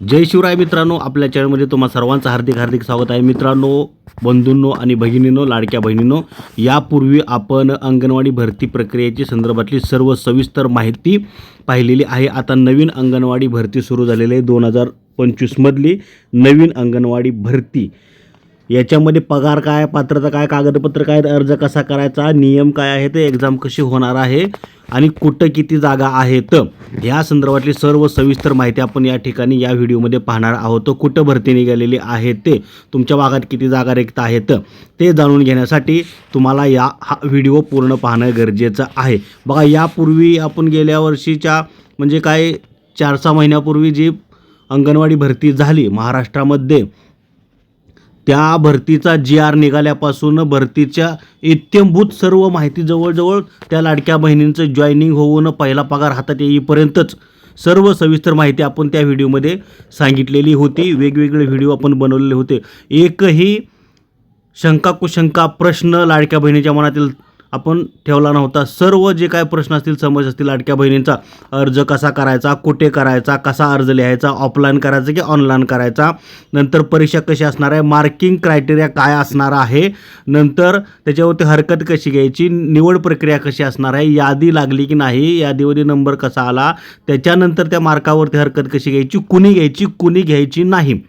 जय शिवराय मित्रांनो आपल्या चॅनलमध्ये तुम्हा सर्वांचं हार्दिक हार्दिक स्वागत आहे. मित्रांनो बंधूंनो आणि भगिनींनो लाडक्या बहिणींनो यापूर्वी आपण अंगणवाडी भरती प्रक्रियेची संदर्भातली सर्व सविस्तर माहिती पाहिलेली आहे. आता नवीन अंगणवाडी भरती सुरू झालेली आहे दोन हजार पंचवीसमधली नवीन अंगणवाडी भरती. याच्यामध्ये पगार काय पात्रता काय कागदपत्र काय अर्ज कसा करायचा नियम काय आहे ते एक्झाम कशी होणार आहे आणि कुठं किती जागा आहेत. ह्या संदर्भातली सर्व सविस्तर माहिती आपण या ठिकाणी या व्हिडिओमध्ये पाहणार आहोत. कुठं भरती निघालेली आहे ते तुमच्या भागात किती जागा रिक्त आहेत ते जाणून घेण्यासाठी तुम्हाला या हा व्हिडिओ पूर्ण पाहणं गरजेचं आहे. बघा यापूर्वी आपण गेल्या वर्षीच्या म्हणजे काय चार सहा महिन्यापूर्वी जी अंगणवाडी भरती झाली महाराष्ट्रामध्ये त्या भरतीचा जी आर निघाल्यापासून भरतीच्या इत्यंभूत सर्व माहिती जवळजवळ त्या लाडक्या बहिणींचं जॉईनिंग होऊन पहिला पगार हातात येईपर्यंतच सर्व सविस्तर माहिती आपण त्या व्हिडिओमध्ये सांगितलेली होती. वेगवेगळे व्हिडिओ आपण बनवलेले होते. एकही शंका कुशंका प्रश्न लाडक्या बहिणीच्या मनातील आपण ठेवला नव्हता. सर्व जे काय प्रश्न असतील समज असतील लाडक्या बहिणींचा अर्ज कसा करायचा कुठे करायचा कसा अर्ज लिहायचा ऑफलाईन करायचा की ऑनलाईन करायचा? नंतर परीक्षा कशी असणार आहे? मार्किंग क्रायटेरिया काय असणार आहे? नंतर त्याच्यावरती हरकत कशी घ्यायची? निवड प्रक्रिया कशी असणार आहे? यादी लागली की नाही? यादीवरती नंबर कसा आला? त्याच्यानंतर त्या मार्कावरती हरकत कशी घ्यायची? कुणी घ्यायची? कुणी घ्यायची नाही.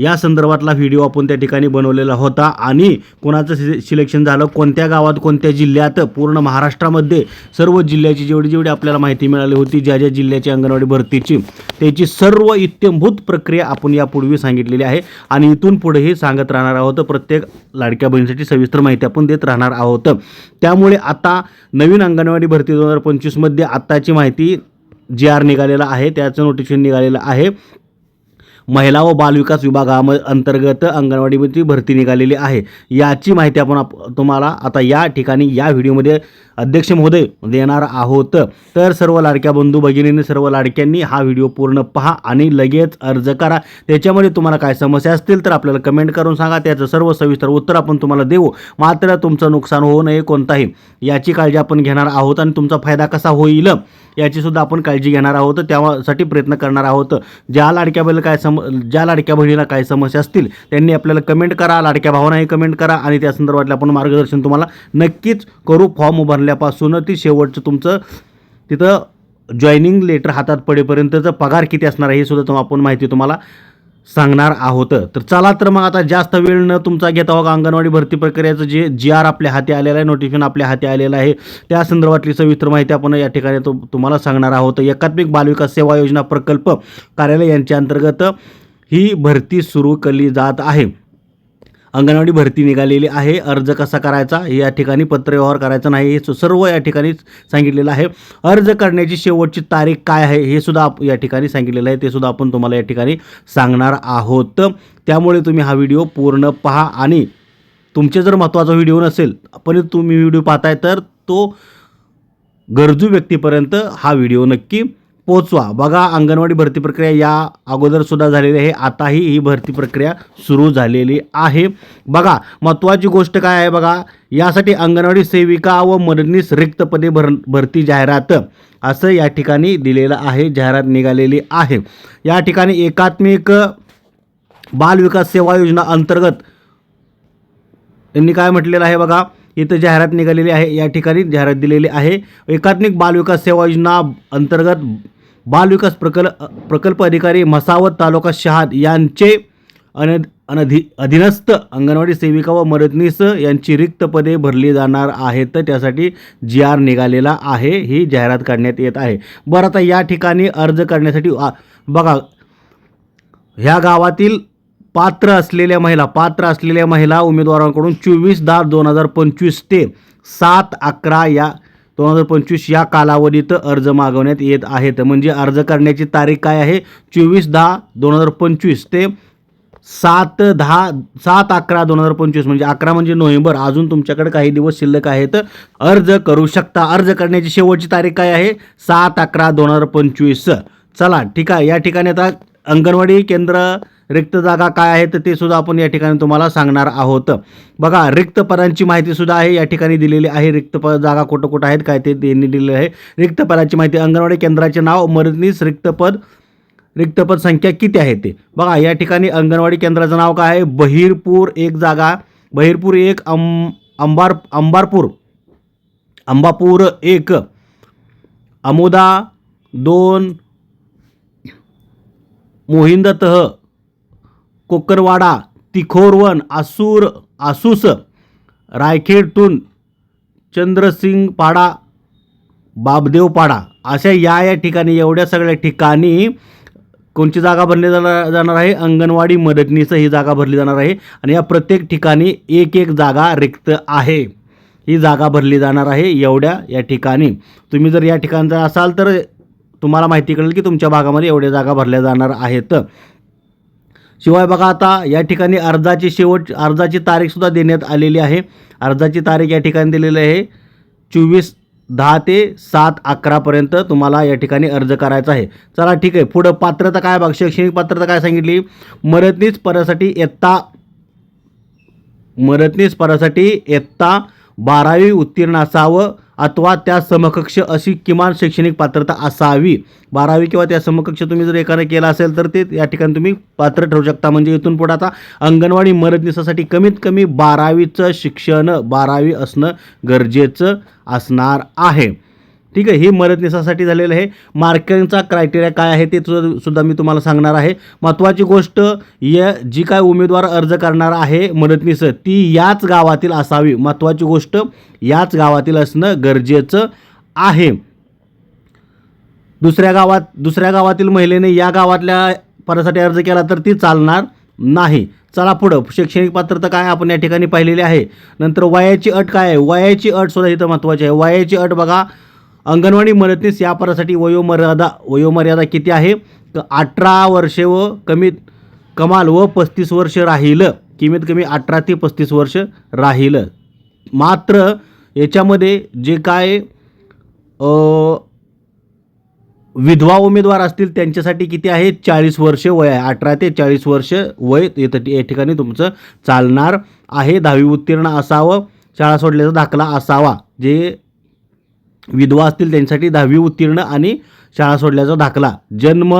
या संदर्भातला व्हिडिओ आपण त्या ठिकाणी बनवलेला होता. आणि कोणाचं सि सिलेक्शन झालं कोणत्या गावात कोणत्या जिल्ह्यात पूर्ण महाराष्ट्रामध्ये सर्व जिल्ह्याची जेवढी जेवढी आपल्याला माहिती मिळाली होती ज्या ज्या जिल्ह्याची अंगणवाडी भरतीची त्याची सर्व इत्यंभूत प्रक्रिया आपण यापूर्वी सांगितलेली आहे. आणि इथून पुढेही सांगत राहणार आहोत प्रत्येक लाडक्या बहिणीसाठी सविस्तर माहिती आपण देत राहणार आहोत. त्यामुळे आता नवीन अंगणवाडी भरती दोन हजार पंचवीसमध्ये आत्ताची माहिती जी आर निघालेला आहे त्याचं नोटिफिकेशन निघालेलं आहे. महिला व बालविकास विभागाम अंतर्गत अंगणवाडीमध्ये भरती निघालेली आहे. याची माहिती आपण आप तुम्हाला आता या ठिकाणी या व्हिडिओमध्ये अध्यक्ष महोदय देणार आहोत. तर सर्व लाडक्या बंधू भगिनींनी सर्व लाडक्यांनी हा व्हिडिओ पूर्ण पहा आणि लगेच अर्ज करा. त्याच्यामध्ये तुम्हाला काय समस्या असतील तर आपल्याला कमेंट करून सांगा. त्याचं सर्व सविस्तर उत्तर आपण तुम्हाला देऊ. मात्र तुमचं नुकसान होऊ नये कोणताही. याची काळजी आपण घेणार आहोत आणि तुमचा फायदा कसा होईल याचीसुद्धा आपण काळजी घेणार आहोत. त्यासाठी प्रयत्न करणार आहोत. ज्या लाडक्या काय सम ज्या लाडक्या बहिणीला काय समस्या असतील त्यांनी आपल्याला कमेंट करा लाडक्या भावांनाही कमेंट करा आणि त्या संदर्भातलं आपण मार्गदर्शन तुम्हाला नक्कीच करू. फॉर्म भरल्यापासून ती शेवटचं तुमचं तिथं जॉईनिंग लेटर हातात पडेपर्यंतचं पगार किती असणार आहे हे सुद्धा तुम आपण माहिती तुम्हाला सांगणार आहोत. तर चला तर मग आता जास्त वेळ न तुमचा घेता हो अंगणवाडी भरती प्रक्रियेचं जे जी आर आपल्या हाती आलेलं आहे नोटिफिकेशन आपल्या हाती आलेलं आहे त्या संदर्भातली सविस्तर माहिती आपण या ठिकाणी तो तुम्हाला सांगणार आहोत. एकात्मिक बालविकास सेवा योजना प्रकल्प कार्यालय यांच्या अंतर्गत ही भरती सुरू केली जात आहे. अंगणवाडी भरती निघालेली आहे. अर्ज कसा करायचा? या ठिकाणी पत्रव्यवहार करायचा नाही. हे सर्व या ठिकाणी सांगितलेलं आहे. अर्ज करण्याची शेवटची तारीख काय आहे? हे सुद्धा आप या ठिकाणी सांगितलेलं आहे. ते सुद्धा आपण तुम्हाला या ठिकाणी सांगणार आहोत. त्यामुळे तुम्ही हा व्हिडिओ पूर्ण पहा आणि तुमचे जर महत्त्वाचा व्हिडिओ नसेल पण तुम्ही व्हिडिओ पाहताय तर तो गरजू व्यक्तीपर्यंत हा व्हिडिओ नक्की पोचवा. बघा अंगणवाडी भरती प्रक्रिया या अगोदर सुद्धा झालेली आहे. आताही ही भरती प्रक्रिया सुरू झालेली आहे. बघा महत्त्वाची गोष्ट काय आहे बघा? यासाठी अंगणवाडी सेविका व मदतनीस रिक्त पदे भर भरती जाहिरात असं या ठिकाणी दिलेलं आहे जाहिरात निघालेली आहे. या ठिकाणी एकात्मिक बाल विकास सेवा योजना अंतर्गत यांनी काय म्हटलेलं आहे बघा? इथं जाहिरात निघालेली आहे. या ठिकाणी जाहिरात दिलेली आहे. एकात्मिक बालविकास सेवा योजना अंतर्गत बालविकास प्रकल्प प्रकल्प अधिकारी मसावत तालुका शहाद यांचे अन अनधी अधीनस्थ अंगणवाडी सेविका व मदतनीस यांची रिक्त पदे भरली जाणार आहेत. तर त्यासाठी जी आर निघालेला आहे ही जाहिरात काढण्यात येत आहे. बरं आता या ठिकाणी अर्ज करण्यासाठी बघा ह्या गावातील पात्र असलेल्या महिला पात्र असलेल्या महिला उमेदवारांकडून चोवीस दहा दोन हजार पंचवीस ते सात अकरा या दोन हजार पंचवीस या कालावधीत अर्ज मागवण्यात येत आहेत. म्हणजे अर्ज करण्याची तारीख काय आहे? चोवीस दहा दोन हजार पंचवीस ते सात दहा सात अकरा दोन हजार पंचवीस. म्हणजे अकरा म्हणजे नोव्हेंबर. अजून तुमच्याकडे काही दिवस शिल्लक आहेत. अर्ज करू शकता. अर्ज करण्याची शेवटची तारीख काय आहे? सात अकरा दोन हजार पंचवीस. चला ठीक आहे. या ठिकाणी आता अंगणवाडी केंद्र रिक्त जागा काय आहेत ते सुद्धा आपण या ठिकाणी तुम्हाला सांगणार आहोत. बघा रिक्त पदांची माहिती सुद्धा आहे या ठिकाणी दिलेली आहे. रिक्त पद जागा कुठं कुठं आहेत काय ते त्यांनी दिलेलं आहे. रिक्त पदाची माहिती अंगणवाडी केंद्राचे नाव मदतनीस रिक्त पद रिक्तपद संख्या किती आहे ते? बघा या ठिकाणी अंगणवाडी केंद्राचं नाव काय आहे? बहिरपूर एक जागा बहिरपूर एक अं अंबार अंबारपूर अंबापूर एक अमोदा दोन मोहिंदतह कोकरवाडा तिखोरवन आसूर आसूस रायखेडतून चंद्रसिंगपाडा बाबदेवपाडा अशा या या ठिकाणी एवढ्या सगळ्या ठिकाणी कोणची जागा भरली जाणार जाणार आहे? अंगणवाडी मदतनीस ही जागा भरली जाणार आहे. आणि या प्रत्येक ठिकाणी एक एक जागा रिक्त आहे. ही जागा भरली जाणार आहे एवढ्या या ठिकाणी. तुम्ही जर या ठिकाणचा असाल तर तुम्हाला माहिती कळेल की तुमच्या भागामध्ये एवढ्या जागा भरल्या जाणार आहेत. शिवाय बघा आता या ठिकाणी अर्जाची शेवट अर्जाची तारीखसुद्धा देण्यात आलेली आहे. अर्जाची तारीख या ठिकाणी दिलेली आहे. चोवीस दहा ते सात अकरापर्यंत तुम्हाला या ठिकाणी अर्ज करायचा आहे. चला ठीक आहे. पुढं पात्रता काय बघ शैक्षणिक पात्रता काय सांगितली? मदतनीस पदासाठी इयत्ता मदतनीस पदासाठी इयत्ता बारावी उत्तीर्ण असावं. अथवा त्या समकक्ष अशी किमान शैक्षणिक पात्रता असावी. बारावी किंवा त्या समकक्ष तुम्ही जर एकाने केला असेल तर ते या ठिकाणी तुम्ही पात्र ठरू शकता. म्हणजे इथून पुढे आता अंगणवाडी मदतनीसासाठी कमीत कमी बारावीचं शिक्षण बारावी असणं गरजेचं असणार आहे. ठीक आहे ही मदतनीसासाठी झालेलं आहे. मार्किंगचा क्रायटेरिया काय आहे ते सुद्धा सुद्धा मी तुम्हाला सांगणार आहे. महत्त्वाची गोष्ट या जी काय उमेदवार अर्ज करणार आहे मदतनीस ती याच गावातील असावी. महत्त्वाची गोष्ट याच गावातील असणं गरजेचं आहे. दुसऱ्या गावात दुसऱ्या गावातील महिलेने या गावातल्या पदासाठी अर्ज केला तर ती चालणार नाही. चला पुढं. शैक्षणिक पात्रता काय आपण या ठिकाणी पाहिलेली आहे? नंतर वयाची अट काय आहे? वयाची अट सुद्धा इथं महत्त्वाची आहे. वयाची अट बघा. अंगणवाडी मदतनीस या पदासाठी वयोमर्यादा वयोमर्यादा किती आहे? तर अठरा वर्षे व कमीत कमाल व पस्तीस वर्ष राहिलं. कमीत कमी अठरा ते पस्तीस वर्ष राहिलं. मात्र याच्यामध्ये जे काय विधवा उमेदवार असतील त्यांच्यासाठी किती आहे? चाळीस वर्ष वय आहे. अठरा ते चाळीस वर्ष वय इथं या ठिकाणी तुमचं चालणार आहे. दहावी उत्तीर्ण असावं शाळा सोडल्याचा दाखला असावा. जे विधवा असतील त्यांच्यासाठी दहावी उत्तीर्ण आणि शाळा सोडल्याचा दाखला. जन्म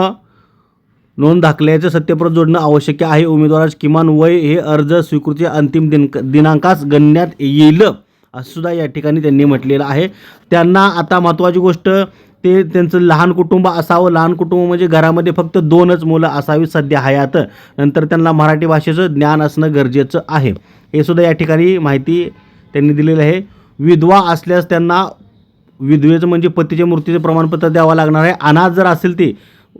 नोंद दाखल्याचं सत्यप्रत जोडणं आवश्यक आहे. उमेदवाराचे किमान वय हे अर्ज स्वीकृती अंतिम दिनक दिनांकास गणण्यात येईल असं सुद्धा या ठिकाणी त्यांनी म्हटलेलं आहे. त्यांना आता महत्त्वाची गोष्ट ते त्यांचं लहान कुटुंब असावं. लहान कुटुंब म्हणजे घरामध्ये फक्त दोनच मुलं असावी सध्या हयात. नंतर त्यांना मराठी भाषेचं ज्ञान असणं गरजेचं आहे. हे सुद्धा या ठिकाणी माहिती त्यांनी दिलेलं आहे. विधवा असल्यास त्यांना विधवेचं म्हणजे पतीच्या मृत्यूचं प्रमाणपत्र द्यावं लागणार आहे. अनाथ जर असेल ते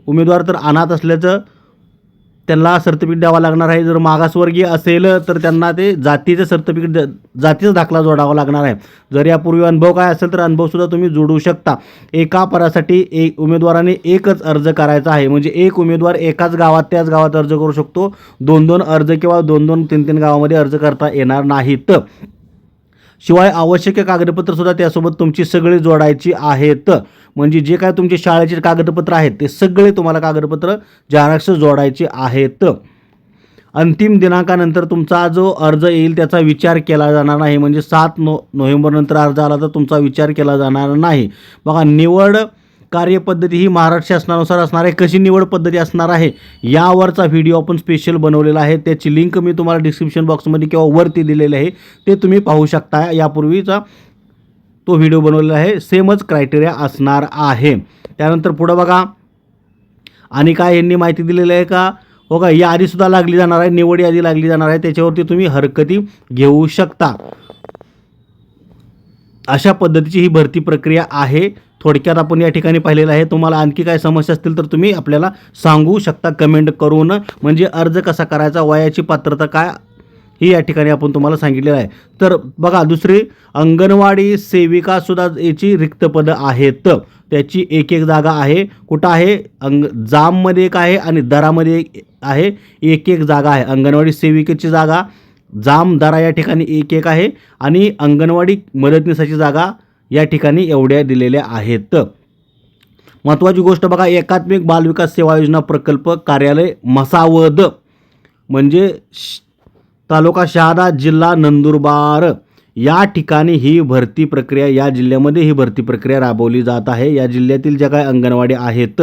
उमेदवार तर अनाथ असल्याचं त्यांना सर्टिफिकेट द्यावं लागणार आहे. जर मागासवर्गीय असेल तर त्यांना ते जातीचं सर्टिफिकेट द जातीचा दाखला जोडावा लागणार आहे. जर यापूर्वी अनुभव काय असेल तर अनुभवसुद्धा तुम्ही जोडू शकता. एका परासाठी एक उमेदवाराने एकच अर्ज करायचा आहे. म्हणजे एक उमेदवार एकाच गावात त्याच गावात अर्ज करू शकतो. दोन दोन अर्ज किंवा दोन दोन तीन तीन गावामध्ये अर्ज करता येणार नाहीत. शिवाय आवश्यक कागदपत्र सुद्धा त्यासोबत तुमची सगळी जोडायची आहेत. म्हणजे जे काय तुमचे शाळेचे कागदपत्र आहेत ते सगळे तुम्हाला कागदपत्र झेरॉक्स जोडायचे आहेत. अंतिम दिनांकानंतर तुमचा जो अर्ज येईल त्याचा विचार केला जाणार नाही. म्हणजे सात नो नोव्हेंबरनंतर अर्ज आला तर तुमचा विचार केला जाणार नाही. बघा निवड कार्यपद्धती ही महाराष्ट्र शासनानुसार असणार आहे. कशी निवड पद्धती असणार आहे यावरचा व्हिडिओ आपण स्पेशल बनवलेला आहे. त्याची लिंक मी तुम्हाला डिस्क्रिप्शन बॉक्समध्ये किंवा वरती दिलेली आहे. ते तुम्ही पाहू शकता. यापूर्वीचा तो व्हिडिओ बनवलेला आहे. सेमच क्रायटेरिया असणार आहे. त्यानंतर पुढं बघा. आणि काय यांनी माहिती दिलेली आहे का? हो का? यादीसुद्धा लागली जाणार आहे. निवड यादी लागली जाणार आहे. त्याच्यावरती तुम्ही हरकती घेऊ शकता. अशा पद्धतीची ही भरती प्रक्रिया आहे. थोडक्यात आपण या ठिकाणी पाहिलेलं आहे. तुम्हाला आणखी काय समस्या असतील तर तुम्ही आपल्याला सांगू शकता कमेंट करून. म्हणजे अर्ज कसा करायचा वयाची पात्रता काय ही या ठिकाणी आपण तुम्हाला सांगितलेलं आहे. तर बघा दुसरी अंगणवाडी सेविकासुद्धा याची रिक्त पदं आहेत. त्याची एक एक जागा आहे. कुठं आहे? अंग जाममध्ये एक आहे आणि दरामध्ये एक आहे. एक एक जागा आहे. अंगणवाडी सेविकेची जागा जाम दरा या ठिकाणी एक एक आहे. आणि अंगणवाडी मदतनीसाची जागा या ठिकाणी एवढ्या दिलेल्या आहेत. महत्त्वाची गोष्ट बघा एकात्मिक बालविकास सेवा योजना प्रकल्प कार्यालय मसावद म्हणजे श- तालुका शहादा जिल्हा नंदुरबार. या ठिकाणी ही भरती प्रक्रिया या जिल्ह्यामध्ये ही भरती प्रक्रिया राबवली जात आहे. या जिल्ह्यातील ज्या काही अंगणवाडी आहेत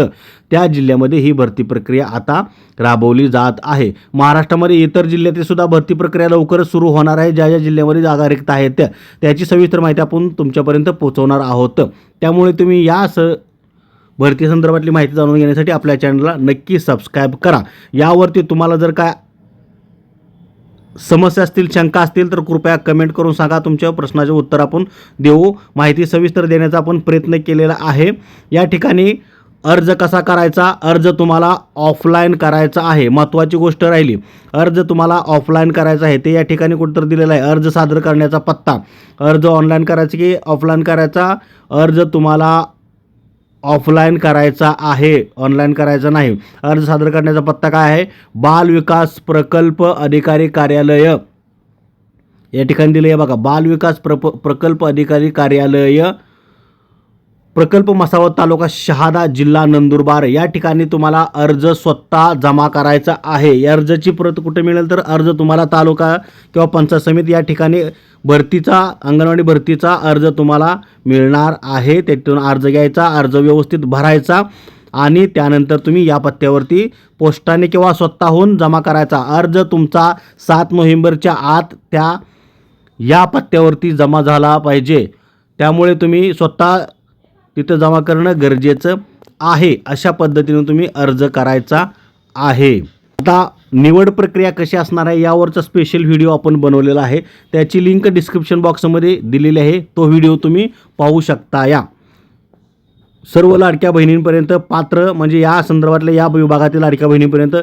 त्या जिल्ह्यामध्ये ही भरती प्रक्रिया आता राबवली जात आहे. महाराष्ट्रामध्ये इतर जिल्ह्यातील सुद्धा भरती प्रक्रिया लवकरच सुरू होणार आहे. ज्या ज्या जिल्ह्यामध्ये जागा रिक्त आहेत त्या त्याची सविस्तर माहिती आपण तुमच्यापर्यंत पोहोचवणार आहोत. त्यामुळे तुम्ही या स भरती संदर्भातली माहिती जाणून घेण्यासाठी आपल्या चॅनलला नक्की सबस्क्राईब करा. यावरती तुम्हाला जर काय समस्या असतील शंका असतील तर कृपया कमेंट करून सांगा. तुमच्या प्रश्नाचे उत्तर आपण देऊ. माहिती सविस्तर देण्याचा आपण प्रयत्न केलेला आहे. या ठिकाणी अर्ज कसा करायचा? अर्ज तुम्हाला ऑफलाईन करायचा आहे. महत्त्वाची गोष्ट राहिली. अर्ज तुम्हाला ऑफलाईन करायचा आहे. ते या ठिकाणी कुठंतरी दिलेलं आहे. अर्ज सादर करण्याचा पत्ता. अर्ज ऑनलाईन करायचा की ऑफलाईन करायचा? अर्ज तुम्हाला ऑफलाईन करायचा आहे ऑनलाईन करायचा नाही. अर्ज सादर करण्याचा पत्ता काय आहे? बाल विकास प्रकल्प अधिकारी कार्यालय. या ठिकाणी दिलं आहे बघा बाल विकास प्रप प्रकल्प अधिकारी कार्यालय. प्रकल्प मसावत तालुका शहादा जिल्हा नंदुरबार. या ठिकाणी तुम्हाला अर्ज स्वतः जमा करायचा आहे. या अर्जाची प्रत कुठे मिळेल तर अर्ज तुम्हाला तालुका किंवा पंचायत समिती या ठिकाणी भरतीचा अंगणवाडी भरतीचा अर्ज तुम्हाला मिळणार आहे. त्यातून अर्ज घ्यायचा अर्ज व्यवस्थित भरायचा आणि त्यानंतर तुम्ही या पत्त्यावरती पोस्टाने किंवा स्वतःहून जमा करायचा. अर्ज तुमचा सात नोव्हेंबरच्या आत त्या या पत्त्यावरती जमा झाला पाहिजे. त्यामुळे तुम्ही स्वतः तिथं जमा करणं गरजेचं आहे. अशा पद्धतीनं तुम्ही अर्ज करायचा आहे. आता निवड प्रक्रिया कशी असणार आहे यावरचा स्पेशल व्हिडिओ आपण बनवलेला आहे. त्याची लिंक डिस्क्रिप्शन बॉक्समध्ये दिलेली आहे. तो व्हिडिओ तुम्ही पाहू शकता या. सर्व लाडक्या बहिणींपर्यंत पात्र म्हणजे या संदर्भातल्या या विभागातील लाडक्या बहिणींपर्यंत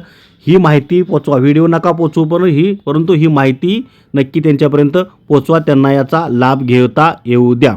ही माहिती पोचवा. व्हिडिओ नका पोचवू पण ही परंतु ही माहिती नक्की त्यांच्यापर्यंत पोचवा. त्यांना याचा लाभ घेता येऊ द्या.